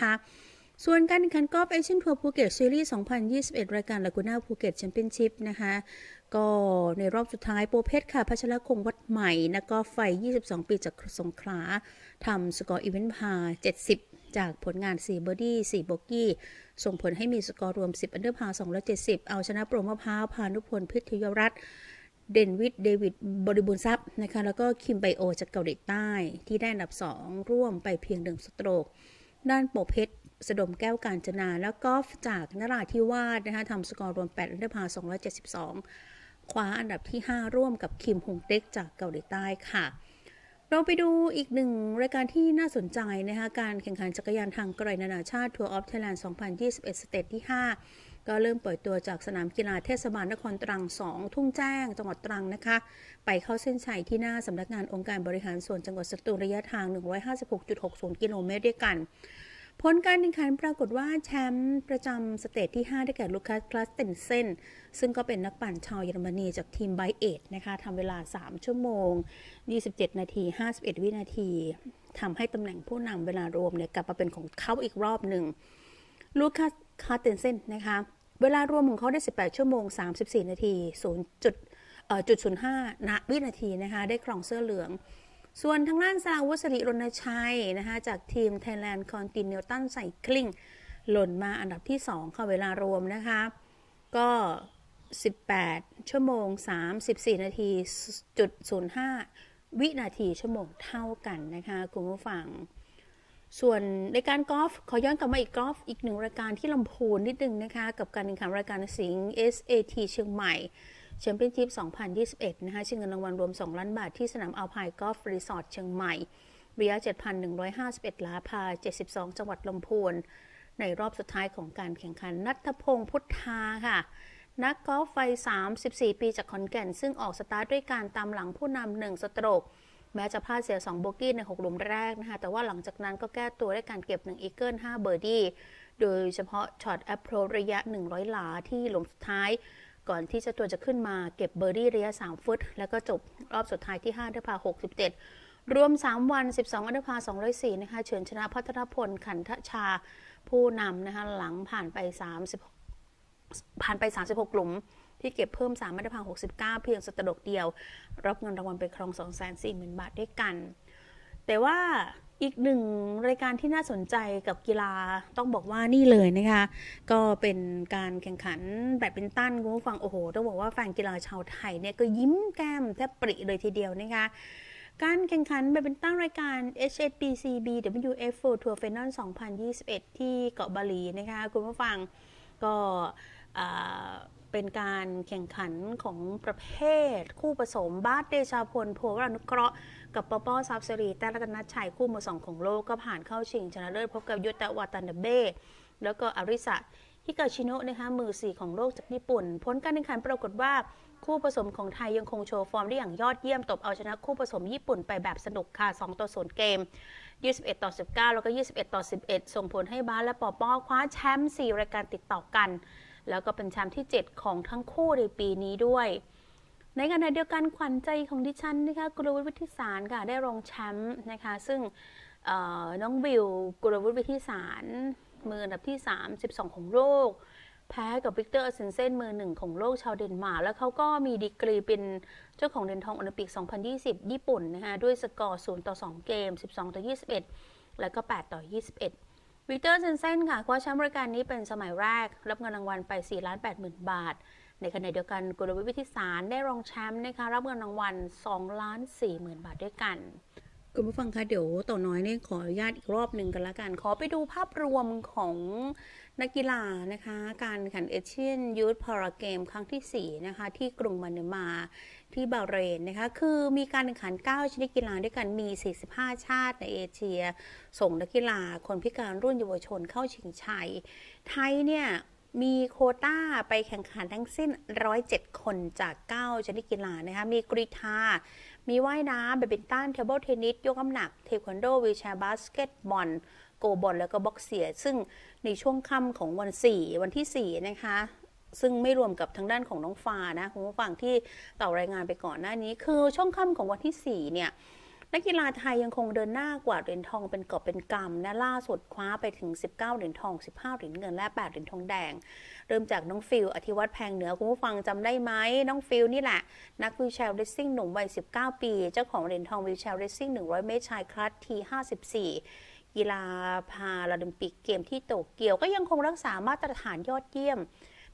คะส่วนการแข่งขันกอล์ฟเอเชียนทัวร์ภูเก็ตซีรีส์ 2021 รายการลากูน่าภูเก็ตแชมเปี้ยนชิพนะคะ ก็ในรอบสุดท้ายโปรเพชรค่ะพัชรคงวัดใหม่นักกอล์ฟไฟ 22 ปีจากสงขลาทำสกอร์อีเวนต์พา 70 จากผลงาน 4 เบอร์ดี้ 4 โบกี้ ส่งผลให้มีสกอร์รวม 10 อันเดอร์พา 270 เอาชนะโปรมะพร้าว พานุพลพิทยรัตน์เดนวิดเดวิดบริบูรณ์ทรัพย์นะคะแล้วก็คิมไบโอจากเกาหลีใต้ที่ได้อันดับ 2 ร่วมไปเพียงหนึ่งสโตรก ด้านโปเพชรสดมแก้วการจนา แล้วก็จากนราธิวาสนะคะทำสกอร์รวม 8 อันดับพา272 คว้าอันดับที่ 5 ร่วมกับคิมฮงเต็กจากเกาหลีใต้ค่ะ เราไปดูอีกหนึ่งรายการที่น่าสนใจนะคะการแข่งขันจักรยานทางไกลนานาชาติทัวร์ออฟไทยแลนด์2021 สเตจที่ 5 ก็เริ่มเปิดตัวจากสนามกีฬาเทศบาลนครตรัง2ทุ่งแจ้ง จังหวัดตรังนะคะ ไปเข้าเส้นชัยที่หน้าสำนักงานองค์การบริหารส่วนจังหวัดสตูลระยะทาง 156.60 กิโลเมตรด้วยกันผลการแข่งขันปรากฏว่าแชมป์ประจำสเตจที่ 5 ได้แก่ลูคัสคลาสเตนเซนซึ่งก็เป็นนักปั่นชาวเยอรมนีจากทีมไบเอทนะคะทำเวลา 3 ชั่วโมง 27 นาที 51 วินาทีทำให้ตำแหน่งผู้นำเวลารวมเนี่ยกลับมาเป็นของเขาอีกรอบหนึ่งลูคัสคาร์เตนเซนนะคะ เวลารวมของเขาได้ 18 ชั่วโมง 34 นาที0จุดเอ่อจุด05ณวินาทีนะคะ ได้ครองเสื้อเหลือง ส่วนทางด้านสราวุฒิริรณชัยนะคะ จากทีม Thailand Continental Cycling หล่นมาอันดับที่ 2 ค่ะ เวลารวมนะคะ ก็ 18 ชั่วโมง 34 นาทีจุด05 วินาทีชั่วโมงเท่ากันนะคะ คุณผู้ฟัง ส่วนในการกอล์ฟขอย้อนกลับมาอีกกอล์ฟอีกหนึ่งรายการที่ลำพูนนิดนึงนะคะ กับการแข่งขันรายการสิงห์ SAT เชียงใหม่แชมเปี้ยนชิพ 2021 นะคะชิงเงินรางวัลรวม 2 ล้านบาทที่สนามอัลพายกอล์ฟรีสอร์ทเชียงใหม่ระยะ 7,151หลาพา 72 จังหวัดลำพูน ในรอบสุดท้ายของการแข่งขันนัทพงศ์พุทธาค่ะ นักกอล์ฟไฟ34 ปีจากขอนแก่น ซึ่งออกสตาร์ทด้วยการตามหลังผู้นำหนึ่งสโตรก แม้จะพลาดเสีย 2 โบกี้ใน 6 หลุมแรกนะคะ แต่ว่าหลังจากนั้นก็แก้ตัวด้วยการเก็บ 1 อีเกิล 5 เบอร์ดี้ โดยเฉพาะช็อตแอปโรระยะ 100 หลาที่หลุมสุดท้าย ก่อนที่เจะตัวจะขึ้นมาเก็บเบอร์ดี้ระยะ 3 ฟุต แล้วก็จบรอบสุดท้ายที่5ด้วยพา67 รวม 3 วัน 12อันดับพา204นะคะ เฉินชนะพัฒนพลขันทชาผู้นำนะคะหลังผ่านไป30ผ่านไป 36หลุม ที่เก็บเพิ่ม3มาตรฐาน69 เพียงสตดกเดียว รับเงินรางวัลไปครอง 240,000 บาทด้วยกัน แต่ว่าอีกหนึ่งรายการที่น่าสนใจกับกีฬาต้องบอกว่านี่เลยนะคะ ก็เป็นการแข่งขันแบดมินตันคุณผู้ฟังโอ้โห ต้องบอกว่าแฟนกีฬาชาวไทยเนี่ยก็ยิ้มแก้มแทบปริเลยทีเดียวนะคะการแข่งขันแบดมินตันรายการ HSBCB WF Tour Final 2021 ที่เกาะบาหลีนะคะ คุณผู้ฟังก็ เป็นการแข่งขันของประเภท คู่ผสมบาสเดชาพลโพวรานุเคราะห์กับปอปอซับเซรีแต่รัตนชัยคู่มือสองของโลกก็ผ่านเข้าชิงชนะเลิศพบกับยุตะวาตันเดเบ้แล้วก็อาริสะฮิกาชิโนะนะคะมือสี่ของโลกจากญี่ปุ่น ผลการแข่งขันปรากฏว่าคู่ผสมของไทยยังคงโชว์ฟอร์มได้อย่างยอดเยี่ยมตบเอาชนะคู่ผสมญี่ปุ่นไปแบบสนุกค่ะ 2 ต่อ 0 เกม 21 ต่อ 19 แล้วก็ 21 ต่อ 11 ส่งผลให้บาสและปอปอคว้าแชมป์4รายการติดต่อกัน แล้วก็เป็นแชมป์ที่ 7 ของทั้งคู่ในปีนี้ด้วย ในขณะเดียวกันขวัญใจของดิฉันนะคะกุลวุฒิวิทิสารค่ะได้รองแชมป์นะคะ ซึ่งน้องวิวกุลวุฒิวิทิสารมืออันดับที่ 32 ของโลก แพ้กับวิกเตอร์เซนเซนมือหนึ่งของโลกชาวเดนมาร์กแล้วเขาก็มีดีกรีเป็นเจ้าของเหรียญทองโอลิมปิก 2020 ญี่ปุ่นนะคะด้วยสกอร์ 0 ต่อ 2 เกม 12 ต่อ 21 แล้วก็ 8 ต่อ 21 วิกเตอร์เซนเซนค่ะคว้าแชมป์รายการนี้เป็นสมัยแรก รับเงินรางวัลไป 4 ล้าน8หมื่นบาท ในขณะเดียวกันกุลวิทยสารได้รองแชมป์นะคะรับเงินรางวัล2ล้าน4หมื่นบาทด้วยกัน คุณผู้ฟังคะเดี๋ยวต่อน้อยเนี่ยขออนุญาตอีกรอบหนึ่งกันละกัน ขอไปดูภาพรวมของนักกีฬานะคะ การแข่งเอเชียนยูทพาราเกมครั้งที่ 4 นะคะ ที่กรุงมาเนมาที่บาเรนนะคะ คือมีการแข่งขัน 9 ชนิดกีฬาด้วยกันมี 45 ชาติในเอเชีย ส่งนักกีฬาคนพิการรุ่นเยาวชนเข้าชิงชัย ไทยเนี่ย มีโคต้าไปแข่งขันทั้งสิ้น 107 คนจาก 9 ชนิดกีฬานะคะ มีกรีธา มีว่ายน้ำแบดมินตัน เทเบิลเทนนิส ยกน้ำหนัก เทควันโดวีแชร์บาสเกตบอล โกบอล แล้วก็บ็อกเซีย ซึ่งในช่วงค่ำของวัน 4 วันที่ 4 นะคะ ซึ่งไม่รวมกับทางด้านของน้องฟ้านะคุณผู้ฟังที่ต่อรายงานไปก่อนหน้านี้ คือช่วงค่ำของวันที่ 4 เนี่ย นักกีฬาไทยยังคงเดินหน้ากว่าเหรียญทองเป็นกอบเป็นกำนะล่าสุดคว้าไปถึง 19 เหรียญทอง 15 เหรียญเงิน และ 8 เหรียญทองแดง เริ่มจากน้องฟิลอธิวัตรแพงเหนือคุณผู้ฟังจำได้ไหมน้องฟิลนี่แหละ นักวิวแชร์เรซซิ่งหนุ่มวัย 19 ปี เจ้าของเหรียญทองวิวแชร์เรซซิ่ง 100 เมตรชายคลัสที 54 กีฬาพาราลิมปิกเกมที่โตเกียวก็ยังคงรักษามาตรฐานยอดเยี่ยม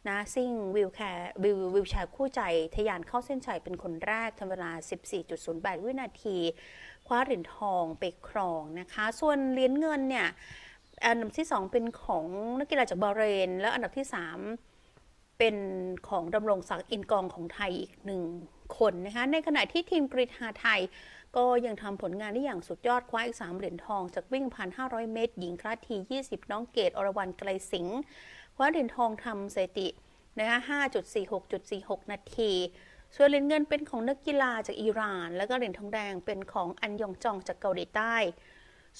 นะซิ่งวิวแคร์วิววิวแชร์คู่ใจทะยานเข้าเส้นชัยเป็นคนแรกทำเวลา 14.08 วินาที คว้าเหรียญทองไปครองนะคะ ส่วนเหรียญเงินเนี่ย อันดับที่ 2 เป็นของนักกีฬาจากบาเรน แล้วอันดับที่ 3 เป็นของดำรงศักดิ์อินกองของไทยอีกหนึ่งคนนะคะ ในขณะที่ทีมกรีฑาไทยก็ยังทำผลงานได้อย่างสุดยอดคว้าอีก 3 เหรียญทอง จากวิ่งพัน500 เมตร หญิงคลาสที 20 น้องเกดอรวรรณไกลสิงห์ คว้าเหรียญทองทำสถิตินะคะ5.46.46 นาที ส่วนเหรียญเงินเป็นของนักกีฬาจากอิหร่าน แล้วก็เหรียญทองแดงเป็นของอันยองจองจากเกาหลีใต้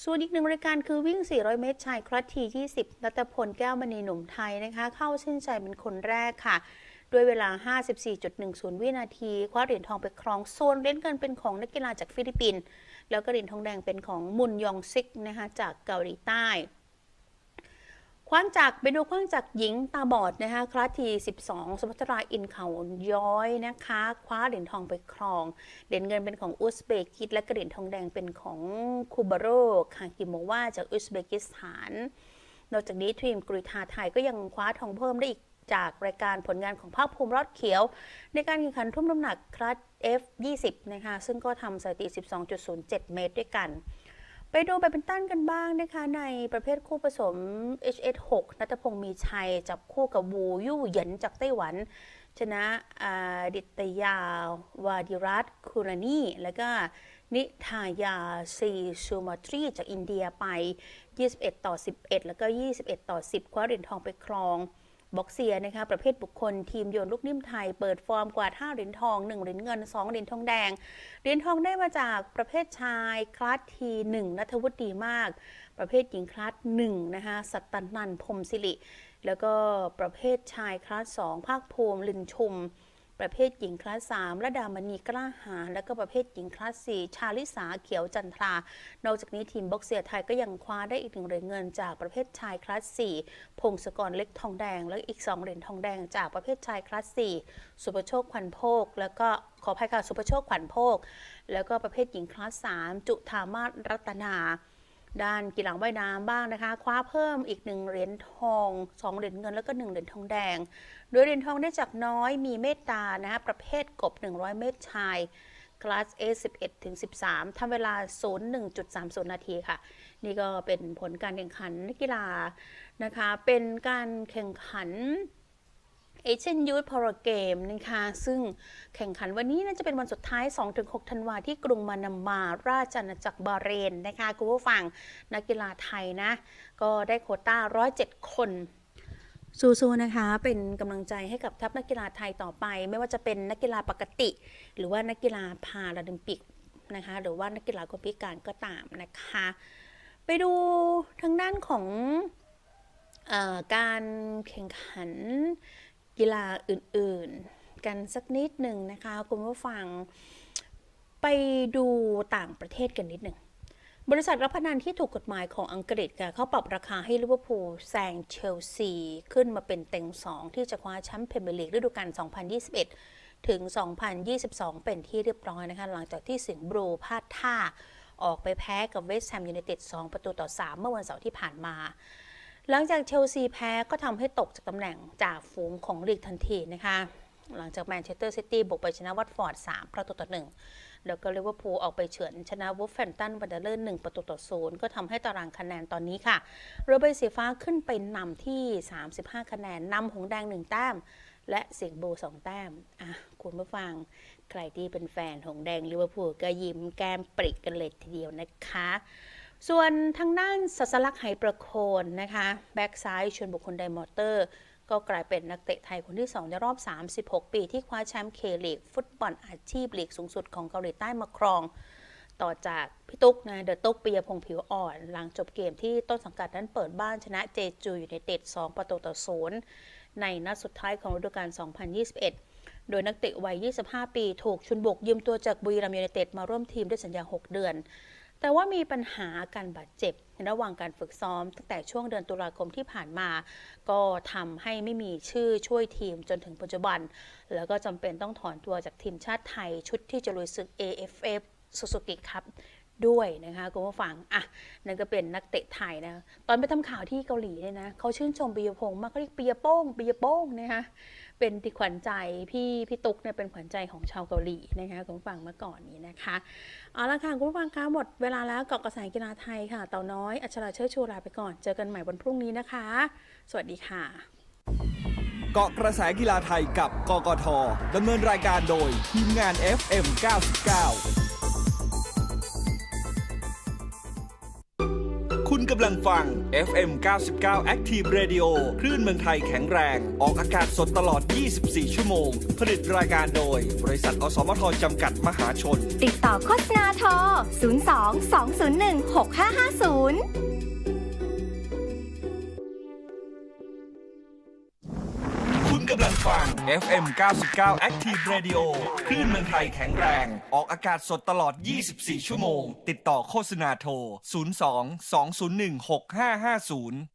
ส่วนอีกหนึ่งรายการคือวิ่ง 400 เมตรชายคลัสที 20 รัตพลแก้วมณีหนุ่มไทยนะคะ เข้าเส้นชัยเป็นคนแรกค่ะ ด้วยเวลา 54.10 วินาที คว้าเหรียญทองไปครอง ส่วนเหรียญเงินเป็นของนักกีฬาจากฟิลิปปินส์ แล้วก็เหรียญทองแดงเป็นของมุนยองซิกนะคะจากเกาหลีใต้ คว้างจากไปดูคว้างจากหญิงตาบอดนะคะคลาสที 12 สุภัทราอินเขาย้อยนะคะ คว้าเหรียญทองไปครอง เหรียญเงินเป็นของอุซเบกิสและก็เหรียญทองแดงเป็นของคูบาโรคากิโมวาจากอุซเบกิสถาน นอกจากนี้ทีมกรีฑาไทยก็ยังคว้าทองเพิ่มได้อีกจากรายการผลงานของภาคภูมิรอดเขียว ในการแข่งขันทุ่มน้ำหนักคลัส F20 นะคะซึ่งก็ทำสถิติ 12.07 เมตรด้วยกัน ไปดูแบดมินตันกันบ้างนะคะ ในประเภทคู่ผสม HS6 นัทพงศ์มีชัย จับคู่กับวูยู่เหยินจากไต้หวัน ชนะดิตยาวาดิรัตคูรานี แล้วก็นิทายาซีซูมาตรีจากอินเดียไป 21 ต่อ 11 แล้วก็ 21 ต่อ 10 คว้าเหรียญทองไปครอง บ็อกเซียนะคะประเภทบุคคลทีมโยนลูกนิ่มไทย เปิดฟอร์มกว่า5เหรียญทอง 1 เหรียญเงิน 2 เหรียญทองแดง เหรียญทองได้มาจากประเภทชายคลาสทีหนึ่งนัทวุฒิดีมาก ประเภทหญิงคลาสหนึ่งนะคะสัตตันนันพรมสิริ แล้วก็ประเภทชายคลาสสองภาคภูมิลินชุม ประเภทหญิงคลาสสามระดามณีกล้าหาญแล้วก็ประเภทหญิงคลาสสี่ชาลิสาเขียวจันทรา นอกจากนี้ทีมบ็อกเซียไทยก็ยังคว้าได้อีกหนึ่งเหรียญเงินจากประเภทชายคลาสสี่พงศกรเล็กทองแดง และอีกสองเหรียญทองแดงจากประเภทชายคลาสสี่สุประโชคขวัญโพกแล้วก็ขออภัยค่ะสุประโชคขวัญโพกแล้วก็ประเภทหญิงคลาสสามจุธามาศรัตนา ด้านกีฬาว่ายน้ำบ้างนะคะ คว้าเพิ่มอีกหนึ่งเหรียญทองสองเหรียญเงินแล้วก็หนึ่งเหรียญทองแดง โดยเหรียญทองได้จากน้อยมีเมตตานะคะประเภทกบ 100 เมตรชายคลาส A 11ถึง13ทำเวลา 01.30 นาทีค่ะ นี่ก็เป็นผลการแข่งขันนักกีฬานะคะ เป็นการแข่งขัน เอเชียนยูทพาราเกมนะคะซึ่งแข่งขันวันนี้น่าจะเป็นวันสุดท้าย 2-6 ธันวาที่กรุงมานามาราชอาณาจักรบาเรนนะคะคุณผู้ฟังนักกีฬาไทยนะ ก็ได้โคต้า 107 คนสู้ๆนะคะ เป็นกำลังใจให้กับทัพนักกีฬาไทยต่อไป ไม่ว่าจะเป็นนักกีฬาปกติ หรือว่านักกีฬาพาราลิมปิกนะคะ หรือว่านักกีฬาคนพิการก็ตามนะคะ ไปดูทางด้านของอการแข่งขัน กีฬาอื่นๆ กันสักนิดหนึ่งนะคะ คุณผู้ฟังไปดูต่างประเทศกันนิดหนึ่ง บริษัทรับพนันที่ถูกกฎหมายของอังกฤษค่ะเขาปรับราคาให้ลิเวอร์พูลแซงเชลซี ขึ้นมาเป็นเต็ง 2 ที่จะคว้าแชมป์พรีเมียร์ลีกฤดูกาล 2021 ถึง 2022 เป็นที่เรียบร้อยนะคะ หลังจากที่สิงห์บลูพลาดท่าออกไปแพ้กับเวสต์แฮมยูไนเต็ด 2 ประตูต่อ 3 เมื่อวันเสาร์ที่ผ่านมา หลังจากเชลซีแพ้ก็ทำให้ตกจากตำแหน่งจ่าฝูงของลีกทันทีนะคะหลังจากแมนเชสเตอร์ซิตี้บุกไปชนะวัตฟอร์ด 3 ประตูต่อ 1 แล้วก็ลิเวอร์พูลออกไปเฉือนชนะวูฟแฟนตันวันเดอร์เลอร์1ประตูต่อ 0 ก็ทำให้ตารางคะแนนตอนนี้ค่ะ เรือใบสีฟ้าขึ้นไปนำที่ 35 คะแนนนำหงแดง 1 แต้ม และเสียงโบสองแต้ม อะ คุณผู้ฟัง ใครที่เป็นแฟนหงแดงลิเวอร์พูลก็ยิ้มแก้มปริกกันเลยทีเดียวนะคะ ส่วนทางด้านสัสลักไหประโคนนะคะแบ็กซ้ายชวนบุคคลไดมอเตอร์ ก็กลายเป็นนักเตะไทยคนที่ 2 ในรอบ 36 ปีที่คว้าแชมป์เคลีกฟุตบอลอาชีพลีกสูงสุดของเกาหลีใต้มาครอง ต่อจากพี่ตุ๊กนะเดอะตุ๊กปียพงผิวอ่อน หลังจบเกมที่ต้นสังกัดนั้นเปิดบ้านชนะเจจูอยู่ในเต็ด 2 ประตูต่อ0ในนัดสุดท้ายของฤดูกาล 2021โดยนักเตะวัย 25 ปี ถูกชุนบุกยืมตัวจากบุรีรัมย์ยูไนเต็ดมาร่วมทีมด้วยสัญญา 6 เดือน แต่ว่ามีปัญหาการบาดเจ็บในระหว่างการฝึกซ้อม ตั้งแต่ช่วงเดือนตุลาคมที่ผ่านมา ก็ทำให้ไม่มีชื่อช่วยทีมจนถึงปัจจุบัน แล้วก็จำเป็นต้องถอนตัวจากทีมชาติไทยชุดที่จะลุยศึก AFF Suzuki ครับด้วยนะคะคุณผู้ฟังอะนั่นก็เป็นนักเตะไทยนะตอนไปทำข่าวที่เกาหลีเนี่ยนะเขาชื่นชมปิยพงษ์มากเขาเรียกปิยโป้งปิยโป้งนะคะ เป็นที่ขวัญใจพี่พี่ตุ๊กเนี่ยเป็นขวัญใจของชาวเกาหลีนะคะคุณฟังเมื่อก่อนนี้นะคะเอาละค่ะคุณผู้ฟังคะหมดเวลาแล้วเกาะกระแสกีฬาไทยค่ะ เต่าน้อยอัชราเชิดชูลาไปก่อน เจอกันใหม่วันพรุ่งนี้นะคะ สวัสดีค่ะเกาะกระแสกีฬาไทยกับกกทดำเนินรายการโดยทีมงาน FM 99 กำลังฟัง FM 99 Active Radio คลื่นเมืองไทยแข็งแรง ออกอากาศสดตลอด 24 ชั่วโมง ผลิตรายการโดย บริษัทอสมทจำกัดมหาชน ติดต่อโฆษณาโทร 02 201 6550 กำลังฟัง FM 99 Active Radio คลื่นเมืองไทยแข็งแรง ออกอากาศสดตลอด 24 ชั่วโมง ติดต่อโฆษณาโทร 02 201 6550